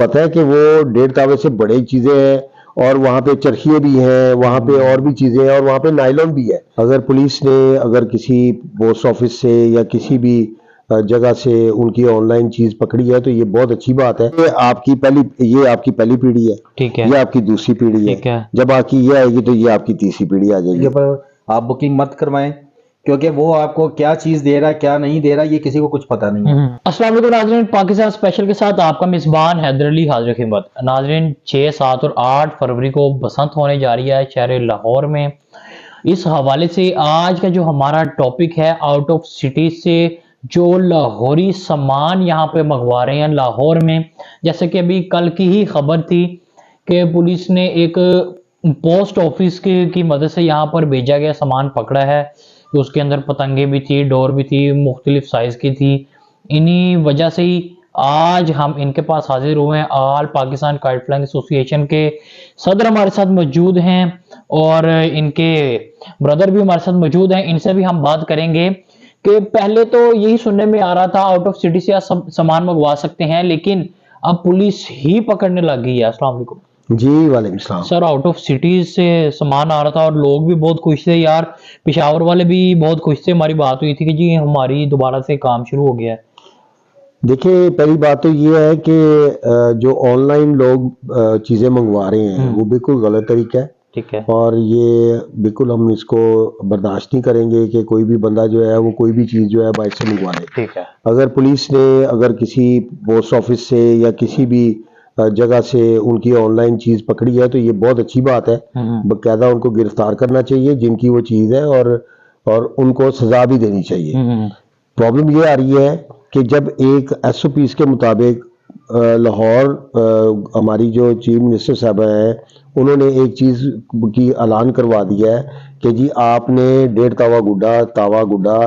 پتہ ہے کہ وہ ڈیڑھ تاوے سے بڑے چیزیں ہیں اور وہاں پہ چرخیے بھی ہیں وہاں پہ اور بھی چیزیں ہیں اور وہاں پہ نائلون بھی ہے۔ اگر پولیس نے اگر کسی پوسٹ آفس سے یا کسی بھی جگہ سے ان کی آن لائن چیز پکڑی ہے تو یہ بہت اچھی بات ہے۔ یہ آپ کی پہلی یہ آپ کی پہلی پیڑھی ہے۔ ٹھیک ہے۔ یہ آپ کی دوسری پیڑھی ہے۔ جب آپ کی یہ آئے گی تو یہ آپ کی تیسری پیڑھی آ جائے گی۔ آپ بکنگ مت کروائیں۔ کیونکہ وہ آپ کو کیا چیز دے رہا ہے، کیا نہیں دے رہا، یہ کسی کو کچھ پتہ نہیں ہے۔ السلام علیکم ناظرین، پاکستان اسپیشل کے ساتھ آپ کا میزبان حیدر علی حاضر خدمت۔ ناظرین، چھ سات اور آٹھ فروری کو بسنت ہونے جا رہی ہے شہر لاہور میں۔ اس حوالے سے آج کا جو ہمارا ٹاپک ہے آؤٹ آف سٹی سے جو لاہوری سامان یہاں پہ منگوا رہے ہیں لاہور میں، جیسے کہ ابھی کل کی ہی خبر تھی کہ پولیس نے ایک پوسٹ آفس کی مدد سے یہاں پر بھیجا گیا سامان پکڑا ہے۔ اس کے اندر پتنگیں بھی تھی ڈور بھی تھی مختلف سائز کی تھی انہی وجہ سے ہی آج ہم ان کے پاس حاضر ہوئے ہیں، آل پاکستان کائٹ فلائنگ ایسوسی ایشن کے صدر ہمارے ساتھ موجود ہیں اور ان کے بردر بھی ہمارے ساتھ موجود ہیں۔ ان سے بھی ہم بات کریں گے کہ پہلے تو یہی سننے میں آ رہا تھا آؤٹ آف سٹی سے آپ سامان منگوا سکتے ہیں، لیکن اب پولیس ہی پکڑنے لگ گئی ہے۔ السلام علیکم۔ جی وعلیکم السلام۔ سر آؤٹ آف سٹی سے سامان آ رہا تھا اور لوگ بھی بہت خوش تھے۔ یار پشاور والے بھی بہت خوش تھے۔ ہماری بات ہوئی تھی کہ جی ہماری دوبارہ سے کام شروع ہو گیا ہے۔ دیکھیں پہلی بات تو یہ ہے کہ جو آن لائن لوگ چیزیں منگوا رہے ہیں وہ بالکل غلط طریقہ ہے۔ ٹھیک ہے۔ اور یہ بالکل ہم اس کو برداشت نہیں کریں گے کہ کوئی بھی بندہ جو ہے وہ کوئی بھی چیز جو ہے باہر سے منگوا لے ٹھیک ہے۔ اگر پولیس نے اگر کسی پوسٹ آفس سے یا کسی بھی جگہ سے ان کی آن لائن چیز پکڑی ہے تو یہ بہت اچھی بات ہے۔ باقاعدہ ان کو گرفتار کرنا چاہیے جن کی وہ چیز ہے اور اور ان کو سزا بھی دینی چاہیے۔ پرابلم یہ آ رہی ہے کہ جب ایک ایس او پیز کے مطابق لاہور ہماری جو چیف منسٹر صاحبہ ہیں انہوں نے ایک چیز کی اعلان کروا دیا ہے کہ جی آپ نے ڈیڑھ تاوا گڈا تاوا گڈا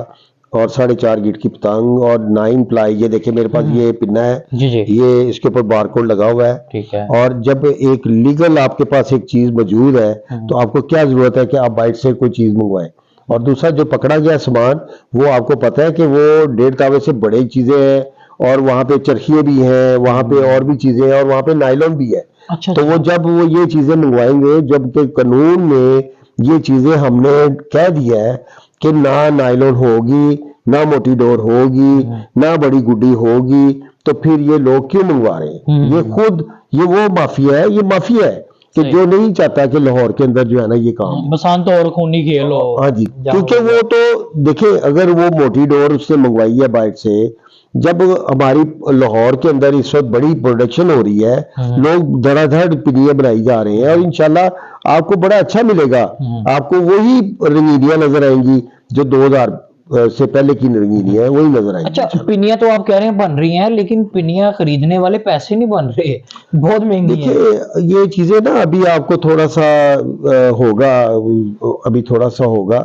اور ساڑھے چار گیٹ کی پتنگ اور نائن پلائی۔ یہ دیکھیں میرے پاس یہ پنا ہے۔ جی جی۔ یہ اس کے اوپر بار کوڈ لگا ہوا ہے۔ اور جب ایک لیگل آپ کے پاس ایک چیز موجود ہے تو آپ کو کیا ضرورت ہے کہ آپ بائٹ سے کوئی چیز منگوائیں۔ اور دوسرا جو پکڑا گیا سامان وہ آپ کو پتہ ہے کہ وہ ڈیڑھ تاوے سے بڑے چیزیں ہیں اور وہاں پہ چرخیے بھی ہیں وہاں پہ اور بھی چیزیں ہیں اور وہاں پہ نائلون بھی ہے۔ اچھا تو وہ جب وہ یہ چیزیں منگوائیں گے جبکہ قانون میں یہ چیزیں ہم نے کہہ دیا ہے کہ نہ نائلون ہوگی نہ موٹی ڈور ہوگی نہ بڑی گڈی ہوگی تو پھر یہ لوگ کیوں منگوا رہے ہیں۔ یہ خود یہ وہ مافیا ہے یہ مافیا ہے کہ۔ جو نہیں چاہتا کہ لاہور کے اندر جو ہے نا یہ کام بسانت اور خونی کھیل ہو ہاں جی کیونکہ وہ تو دیکھیں اگر وہ موٹی ڈور اس سے منگوائی ہے بائٹ سے جب ہماری لاہور کے اندر اس وقت بڑی پروڈکشن ہو رہی ہے ہوں۔ لوگ دھڑا دھڑ پنیے بنائی جا رہے ہیں اور انشاءاللہ آپ کو بڑا اچھا ملے گا ہوں۔ آپ کو وہی رنگینیاں نظر آئیں گی جو دو ہزار سے پہلے کی رنگینیاں ہیں وہی نظر آئیں اچھا پنیاں تو آپ کہہ رہے ہیں بن رہی ہیں لیکن پنیاں خریدنے والے پیسے نہیں بن رہے بہت مہنگی ہیں دیکھیے یہ چیزیں نا ابھی آپ کو تھوڑا سا ہوگا ابھی تھوڑا سا ہوگا۔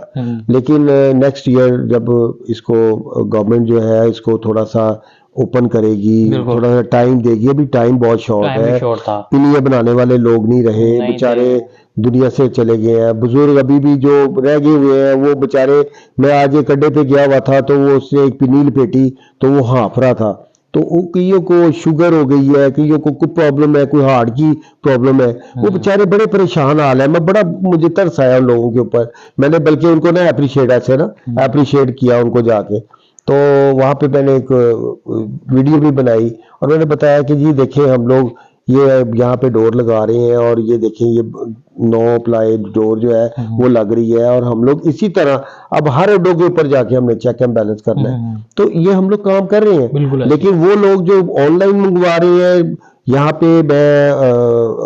لیکن نیکسٹ ایئر جب اس کو گورنمنٹ جو ہے اس کو تھوڑا سا اوپن کرے گی۔ تھوڑا سا ٹائم دے گی ابھی ٹائم بہت شارٹ ہے پنیاں بنانے والے لوگ نہیں رہے نہیں بیچارے۔ دنیا سے چلے گئے ہیں۔ بزرگ ابھی بھی جو رہ گئے ہوئے ہیں وہ بیچارے میں آج ایک اڈے پہ گیا ہوا تھا تو وہ اس نے ایک پنی لپیٹی تو وہ ہانف رہا تھا۔ تو کئیوں کو شوگر ہو گئی ہے کئیوں کو کوئی پرابلم ہے کوئی ہارٹ کی پرابلم ہے وہ بیچارے بڑے پریشان حال ہے۔ میں بڑا مجھے ترس آیا ان لوگوں کے اوپر۔ میں نے بلکہ ان کو نا اپریشیٹ ایسے نا اپریشیٹ کیا ان کو جا کے۔ تو وہاں پہ میں نے ایک ویڈیو بھی بنائی اور میں نے بتایا کہ جی دیکھیں ہم لوگ یہ یہاں پہ ڈور لگا رہے ہیں اور یہ دیکھیں یہ نو پلائی ڈور جو ہے وہ لگ رہی ہے اور ہم لوگ اسی طرح اب ہر اڈوں کے اوپر جا کے ہم نے چیک اینڈ بیلنس کرنا ہے۔ تو یہ ہم لوگ کام کر رہے ہیں ایسے۔ لیکن وہ لوگ جو آن لائن منگوا رہے ہیں یہاں پہ میں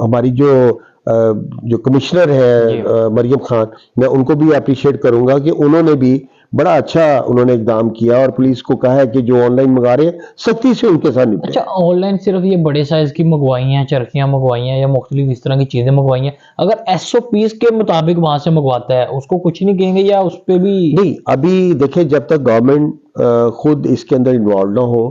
ہماری جو جو کمشنر جی۔ ہے آ، مریم خان میں ان کو بھی اپریشیٹ کروں گا کہ انہوں نے بھی بڑا اچھا انہوں نے اقدام کیا اور پولیس کو کہا ہے کہ جو آن لائن منگا رہے ہیں سختی سے ان کے ساتھ نپٹے اچھا آن لائن صرف یہ بڑے سائز کی منگوائی ہیں چرخیاں منگوائی ہیں یا مختلف اس طرح کی چیزیں منگوائی ہیں اگر ایس او پیز کے مطابق وہاں سے منگواتا ہے اس کو کچھ نہیں کہیں گے یا اس پہ بھی نہیں ابھی دیکھیں جب تک گورنمنٹ خود اس کے اندر انوالو نہ ہو۔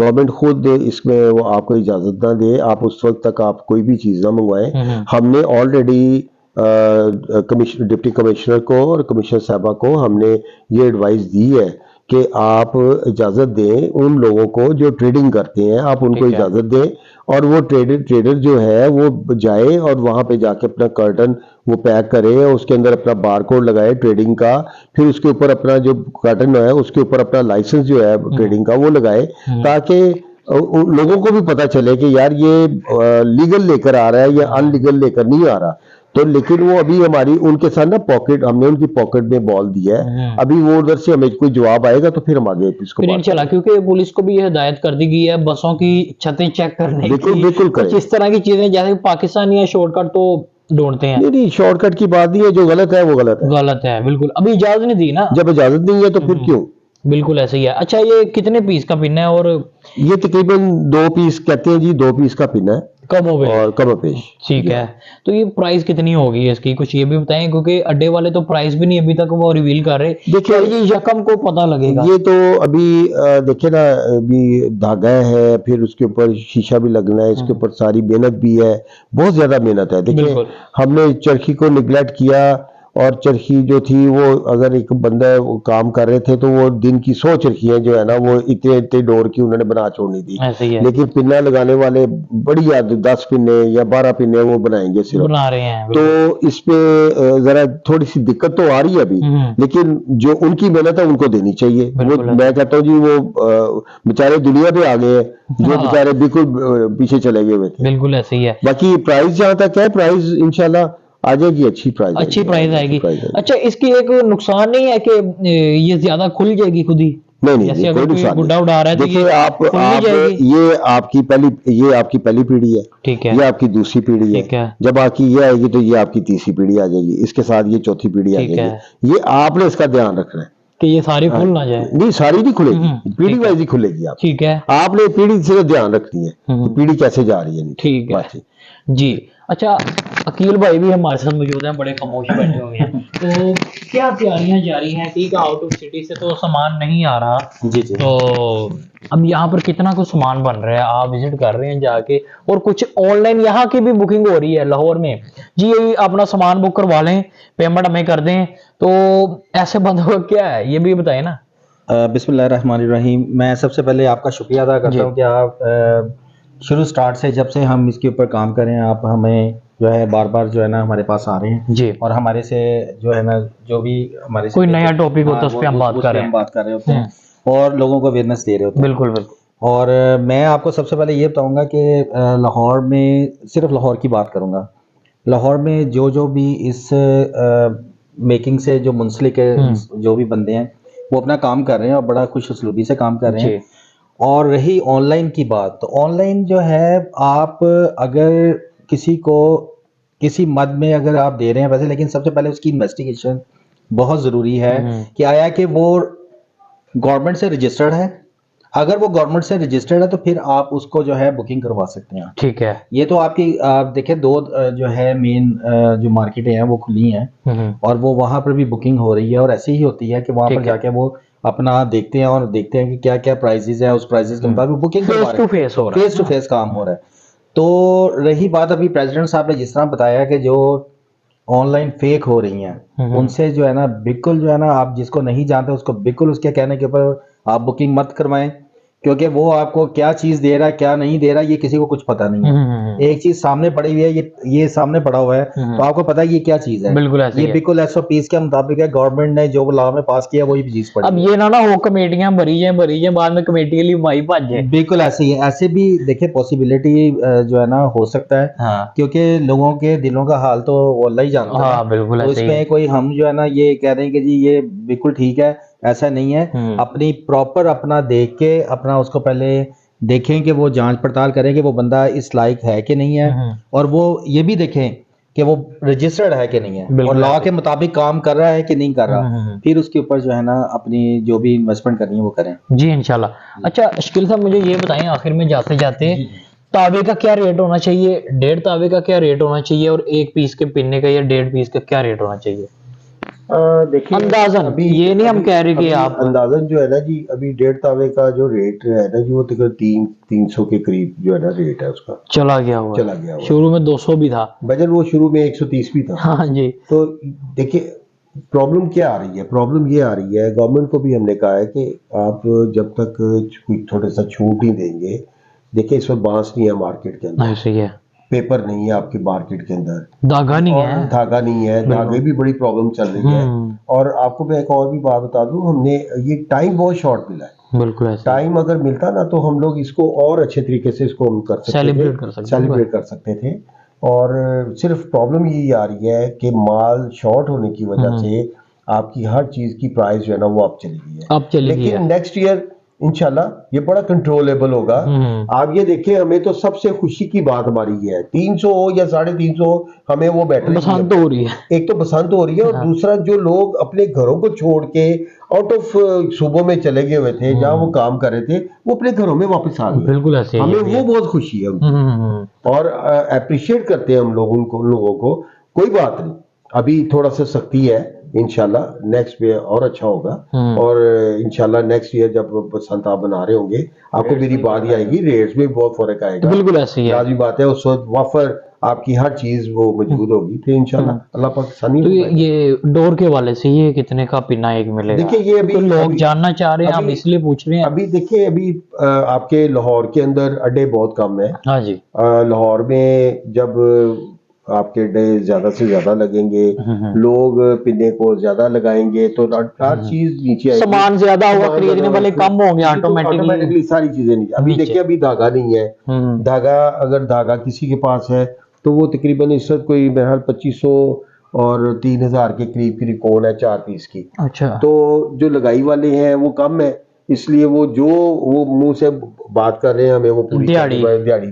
گورنمنٹ خود اس میں وہ آپ کو اجازت نہ دے آپ اس وقت تک آپ کوئی بھی چیز نہ منگوائیں ہوں۔ ہم نے آلریڈی ڈپٹی کمشنر کو اور کمشنر صاحبہ کو ہم نے یہ ایڈوائس دی ہے کہ آپ اجازت دیں ان لوگوں کو جو ٹریڈنگ کرتے ہیں آپ ان کو۔ اجازت دیں اور وہ ٹریڈر ٹریڈر جو ہے وہ جائے اور وہاں پہ جا کے اپنا کرٹن وہ پیک کرے اور اس کے اندر اپنا بار کوڈ لگائے ٹریڈنگ کا پھر اس کے اوپر اپنا جو کرٹن ہے اس کے اوپر اپنا لائسنس جو ہے ٹریڈنگ کا وہ لگائے تاکہ لوگوں کو بھی پتا چلے کہ یار یہ لیگل لے کر آ رہا ہے یا ان لیگل لے کر نہیں آ رہا۔ تو لیکن وہ ابھی ہماری ان کے ساتھ نا پاکٹ ہم نے ان کی پاکٹ میں بال دیا ہے۔ ہوں۔ ابھی وہ ادھر سے ہمیں کوئی جواب آئے گا تو پھر ہم آگے اس کو انشاءاللہ کیونکہ پولیس کو بھی یہ ہدایت کر دی گئی ہے بسوں کی چھتیں چیک کرنے بالکل- بالکل کریں۔ کچھ اس طرح کی چیزیں جیسے کہ پاکستانی یا شارٹ کٹ تو ڈھونڈتے ہیں۔ نہیں نہیں شارٹ کٹ کی بات نہیں ہے جو غلط ہے وہ غلط ہے۔ غلط ہے بالکل۔ ابھی اجازت نہیں دی نا۔ جب اجازت نہیں ہے تو پھر کیوں؟ بالکل ایسے ہی ہے۔ اچھا یہ کتنے پیس کا پن ہے اور یہ تقریباً دو پیس کہتے ہیں جی دو پیس کا پن ہے۔ کب ہو اور کم پیش ٹھیک ہے۔ تو یہ پرائز کتنی ہوگی اس کی؟ کچھ یہ بھی بتائیں کیونکہ اڈے والے تو پرائز بھی نہیں ابھی تک وہ ریویل کر رہے۔ دیکھیں یہ یکم کو پتہ لگے گا۔ یہ تو ابھی دیکھیں نا ابھی دھاگا ہے پھر اس کے اوپر شیشہ بھی لگنا ہے اس کے اوپر ساری محنت بھی ہے بہت زیادہ محنت ہے۔ دیکھیں۔ ہم نے چرخی کو نگلیکٹ کیا۔ اور چرخی جو تھی وہ اگر ایک بندہ کام کر رہے تھے تو وہ دن کی سو چرخیاں جو ہے نا وہ اتنے اتنے ڈور کی انہوں نے بنا چھوڑنی تھی۔ لیکن پنہ لگانے والے بڑی یاد دس پنے یا بارہ پنے وہ بنائیں گے صرف۔ بنا رہے ہیں تو اس پہ ذرا تھوڑی سی دقت تو آ رہی ہے ابھی۔ لیکن جو ان کی محنت ہے ان کو دینی چاہیے۔ وہ۔ میں کہتا ہوں جی وہ آ، بیچارے دنیا پہ آ گئے ہیں جو ہاں۔ بیچارے بالکل پیچھے چلے گئے ہوئے تھے۔ بالکل ایسے ہی ہے۔ باقی پرائز جہاں تک ہے پرائز انشاءاللہ آ جائے گی اچھی پرائز اچھی پرائز آئے گی۔ اچھا اس کی ایک نقصان نہیں ہے کہ یہ زیادہ کھل جائے گی خود ہی؟ نہیں نہیں آپ یہ آپ کی پہلی یہ آپ کی پہلی پیڑھی ہے۔ یہ آپ کی دوسری پیڑھی ہے۔ جب آپ کی یہ آئے گی تو یہ آپ کی تیسری پیڑھی آ جائے گی۔ اس کے ساتھ یہ چوتھی پیڑھی آ جائے۔ گی۔ یہ آپ نے اس کا دھیان رکھنا ہے۔ کہ یہ ساری کھل نہ جائے۔ نہیں ساری نہیں کھلے گی۔ پیڑھی۔ وائز ہی کھلے گی آپ۔ ٹھیک ہے۔ آپ نے پیڑھی سے دھیان رکھنی ہے پیڑھی کیسے جا رہی ہے۔ ٹھیک ہے۔ جی۔ اچھا عقیل بھائی بھی ہمارے ساتھ موجود ہیں بڑے خاموش بیٹھے ہوئے ہیں تو کیا تیاریاں جاری ہیں ٹھیک ہے آؤٹ آف سٹی سے تو سامان نہیں آ رہا جی جی تو اب یہاں پر کتنا کچھ سامان بن رہا ہے آپ وزٹ کر رہے ہیں جا کے اور کچھ آن لائن یہاں کی بھی بکنگ ہو رہی ہے لاہور میں جی یہ اپنا سامان بک کروا لیں پیمنٹ ہمیں کر دیں تو ایسے بندوں کا کیا ہے یہ بھی بتائیں نا بسم اللہ الرحمن الرحیم میں سب سے پہلے آپ کا شکریہ ادا۔ کرتا ہوں کہ آپ شروع سٹارٹ سے جب سے ہم اس کے اوپر کام کریں آپ ہمیں جو ہے بار بار جو ہے نا ہمارے پاس آ رہے ہیں۔ جی۔ اور ہمارے سے جو ہے نا جو بھی ہمارے کوئی نیا topic ہوتا ہے، اس پہ ہم بات کر رہے ہیں۔ بات کر رہے ہوتے ہیں۔ اور لوگوں کو اویئرنیس دے رہے ہوتے ہیں۔ بالکل بالکل۔ اور میں آپ کو سب سے پہلے یہ بتاؤں گا کہ لاہور میں صرف لاہور کی بات کروں گا۔ لاہور میں جو جو بھی اس میکنگ سے جو منسلک ہے۔ جو بھی بندے ہیں وہ اپنا کام کر رہے ہیں اور بڑا خوش اسلوبی سے کام کر رہے جی۔ ہیں اور رہی آن لائن کی بات تو آن لائن جو ہے آپ اگر کسی کو کسی مد میں اگر آپ دے رہے ہیں ویسے لیکن سب سے پہلے اس کی انویسٹیگیشن بہت ضروری ہے۔ کہ آیا کہ وہ گورنمنٹ سے رجسٹرڈ ہے۔ اگر وہ گورنمنٹ سے رجسٹرڈ ہے تو پھر آپ اس کو جو ہے بکنگ کروا سکتے ہیں۔ ٹھیک ہے۔ یہ تو آپ کی آپ دیکھیں دو جو ہے مین جو مارکیٹیں ہیں وہ کھلی ہیں۔ اور وہ وہاں پر بھی بکنگ ہو رہی ہے اور ایسی ہی ہوتی ہے کہ وہاں پر۔ جا کے وہ اپنا دیکھتے ہیں اور دیکھتے ہیں کہ کیا کیا پرائزز ہیں اس پرائزز کے مطابق بکنگ فیس ٹو فیس کام ہو رہا ہے۔ تو رہی بات ابھی پریزیڈنٹ صاحب نے جس طرح بتایا کہ جو آن لائن فیک ہو رہی ہیں۔ ان سے جو ہے نا بالکل جو ہے نا آپ جس کو نہیں جانتے اس کو بالکل اس کے کہنے کے اوپر آپ بکنگ مت کروائیں کیونکہ وہ آپ کو کیا چیز دے رہا ہے کیا نہیں دے رہا یہ کسی کو کچھ پتا نہیں ہے۔ ایک چیز سامنے پڑی ہوئی ہے یہ یہ سامنے پڑا ہوا ہے۔ تو آپ کو پتا ہے یہ کیا چیز ہے۔ بالکل یہ بالکل ایس او پیس کے مطابق ہے۔ گورنمنٹ نے جو لا میں پاس کیا وہی چیز پڑی اب۔ یہ نہ نہ ہو کمیٹیاں بھری جائیں بھری جائیں بعد میں کمیٹی کے لیے مائی بھج بالکل ایسے ہی ہے۔ ایسے بھی دیکھیں پاسبلٹی جو ہے نا ہو سکتا ہے۔ ہاں۔ کیونکہ لوگوں کے دلوں کا حال تو اللہ ہی جانتا ہے۔ ہاں اس میں کوئی ہم جو ہے نا یہ کہہ رہے ہیں کہ جی یہ بالکل ٹھیک ہے۔ ایسا نہیں ہے۔ اپنی پراپر اپنا دیکھ کے اپنا اس کو پہلے دیکھیں کہ وہ جانچ پڑتال کریں کہ وہ بندہ اس لائق ہے کہ نہیں ہے۔ اور وہ یہ بھی دیکھیں کہ وہ رجسٹرڈ ہے کہ نہیں ہے۔ اور لا کے مطابق کام کر رہا ہے کہ نہیں کر رہا۔ پھر اس کے اوپر جو ہے نا اپنی جو بھی انویسٹمنٹ کرنی ہے وہ کریں۔ جی انشاءاللہ۔ اچھا شکیل صاحب مجھے یہ بتائیں آخر میں جاتے جاتے تاوے کا کیا ریٹ ہونا چاہیے؟ ڈیڑھ تاوے کا کیا ریٹ ہونا چاہیے؟ اور ایک پیس کے پننے کا یا ڈیڑھ پیس کا کیا ریٹ ہونا چاہیے؟ اندازن یہ نہیں ہم کہہ رہے کہ آپ اندازن جو ہے نا جی ابھی ڈیڑھ تاوے کا جو ریٹ ہے نا جی وہ تین سو کے قریب جو ہے نا ریٹ ہے اس کا۔ چلا گیا ہوا شروع میں دو سو بھی تھا۔ بجٹ وہ شروع میں ایک سو تیس بھی تھا۔ ہاں جی۔ تو دیکھیں پرابلم کیا آ رہی ہے؟ پرابلم یہ آ رہی ہے گورنمنٹ کو بھی ہم نے کہا ہے کہ آپ جب تک کوئی تھوڑا سا چھوٹ ہی دیں گے دیکھیں اس میں بانس نہیں ہے مارکیٹ کے اندر۔ ہے۔ پیپر نہیں ہے آپ کے مارکٹ کے اندر۔ دھاگا نہیں ہے۔ دھاگا نہیں ہے۔ دھاگے بھی بڑی پرابلم چل رہی ہے۔ اور آپ کو میں ایک اور بھی بات بتا دوں ہم نے یہ ٹائم بہت شارٹ ملا ہے۔ بالکل ٹائم اگر ملتا نا تو ہم لوگ اس کو اور اچھے طریقے سے اس کو ہم کر سکتے سیلیبریٹ کر سکتے تھے۔ اور صرف پرابلم یہی آ رہی ہے کہ مال شارٹ ہونے کی وجہ سے آپ کی ہر چیز کی پرائز جو ہے نا وہ آپ چلی گئی ہے۔ لیکن نیکسٹ ایئر انشاءاللہ یہ بڑا کنٹرولیبل ہوگا۔ آپ یہ دیکھیں ہمیں تو سب سے خوشی کی بات ہماری یہ ہے۔ تین سو ہو یا ساڑھے تین سو ہمیں وہ بیٹری بسنت ہو رہی ہے۔ ایک تو بسنت ہو رہی ہے اور ہاں۔ دوسرا جو لوگ اپنے گھروں کو چھوڑ کے آؤٹ آف صوبوں میں چلے گئے ہوئے تھے جہاں وہ کام کر رہے تھے وہ اپنے گھروں میں واپس آ گئے۔ بالکل ہمیں وہ بہت خوشی ہے۔ اور اپریشیٹ کرتے ہیں ہم لوگوں کو لوگوں کو۔ کوئی بات نہیں۔ ابھی تھوڑا سا سختی ہے۔ انشاءاللہ نیکسٹ ایئر اور اچھا ہوگا۔ اور انشاءاللہ نیکسٹ ایئر جب بسنت آپ بنا رہے ہوں گے آپ کو میری بات ہی آئے گی ریٹس میں بہت فرق آئے گا۔ بالکل ایسی لازمی بات ہے اس وقت وافر آپ کی ہر چیز وہ مجبور ہوگی پھر انشاءاللہ اللہ پاکستانی یہ ڈور کے والے سے یہ کتنے کا پنا ایک ملے گا؟ دیکھیں یہ ابھی لوگ جاننا چاہ رہے ہیں آپ اس لیے پوچھ رہے ہیں۔ ابھی دیکھیں ابھی آپ کے لاہور کے اندر اڈے بہت کم ہیں۔ ہاں جی۔ لاہور میں جب آپ کے ڈے زیادہ سے زیادہ لگیں گے لوگ پنے کو زیادہ لگائیں گے تو ہر چیز نیچے آئے گی۔ سمان زیادہ ہوا خریدنے والے کم ہوں گے آٹومیٹکلی ساری چیزیں نیچے۔ ابھی دیکھیں ابھی دھاگا نہیں ہے۔ دھاگا اگر دھاگا کسی کے پاس ہے تو وہ تقریباً اس وقت کوئی بہرحال پچیس سو اور تین ہزار کے قریب کی ریکون ہے چار پیس کی۔ اچھا۔ تو جو لگائی والے ہیں وہ کم ہیں۔ اس لیے وہ جو وہ منہ سے بات کر رہے ہیں ہمیں وہ پوری دیہڑی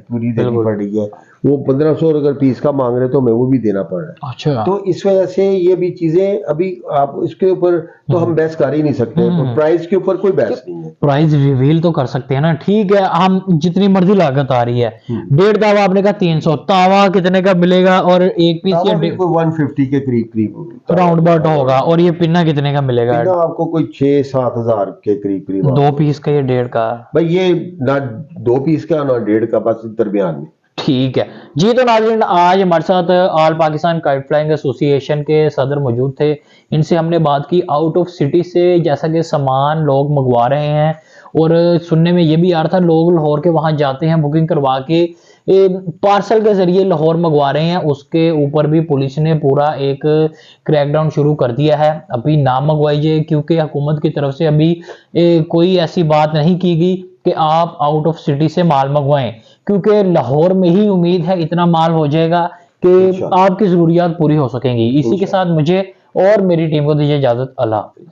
پوری دینی پڑ رہی ہے۔ وہ پندرہ سو اگر پیس کا مانگ رہے تو ہمیں وہ بھی دینا پڑ رہا ہے۔ اچھا۔ تو اس وجہ سے یہ بھی چیزیں ابھی آپ اس کے اوپر تو ہم بحث کر ہی نہیں سکتے۔ پرائز کے اوپر کوئی بحث نہیں ہے۔ پرائز ریویل تو کر سکتے ہیں نا۔ ٹھیک ہے ہم جتنی مرضی لاگت آ رہی ہے۔ ڈیڑھ تاوا آپ نے کہا تین سو۔ تاوا کتنے کا ملے گا؟ اور ایک پیس یا ون ففٹی کے قریب قریب ہوگی۔ راؤنڈ باٹ ہوگا۔ اور یہ پنا کتنے کا ملے گا؟ آپ کو کوئی چھ سات ہزار کے قریب قریب دو پیس کا یا ڈیڑھ کا؟ بھائی یہ نہ دو پیس کا نہ ڈیڑھ کا بس درمیان میں ٹھیک ہے۔ جی تو ناظرین، آج ہمارے ساتھ آل پاکستان کائٹ فلائنگ ایسوسی ایشن کے صدر موجود تھے۔ ان سے ہم نے بات کی آؤٹ آف سٹی سے، جیسا کہ سامان لوگ منگوا رہے ہیں۔ اور سننے میں یہ بھی آ رہا تھا، لوگ لاہور کے وہاں جاتے ہیں بکنگ کروا کے پارسل کے ذریعے لاہور منگوا رہے ہیں۔ اس کے اوپر بھی پولیس نے پورا ایک کریک ڈاؤن شروع کر دیا ہے۔ ابھی نہ منگوائیے کیونکہ حکومت کی طرف سے ابھی کوئی ایسی بات نہیں کی گئی کہ آپ آؤٹ آف سٹی سے مال منگوائیں۔ کیونکہ لاہور میں ہی امید ہے اتنا مال ہو جائے گا کہ آپ کی ضروریات پوری ہو سکیں گی۔ اسی کے ساتھ مجھے اور میری ٹیم کو دیجیے اجازت۔ اللہ حافظ۔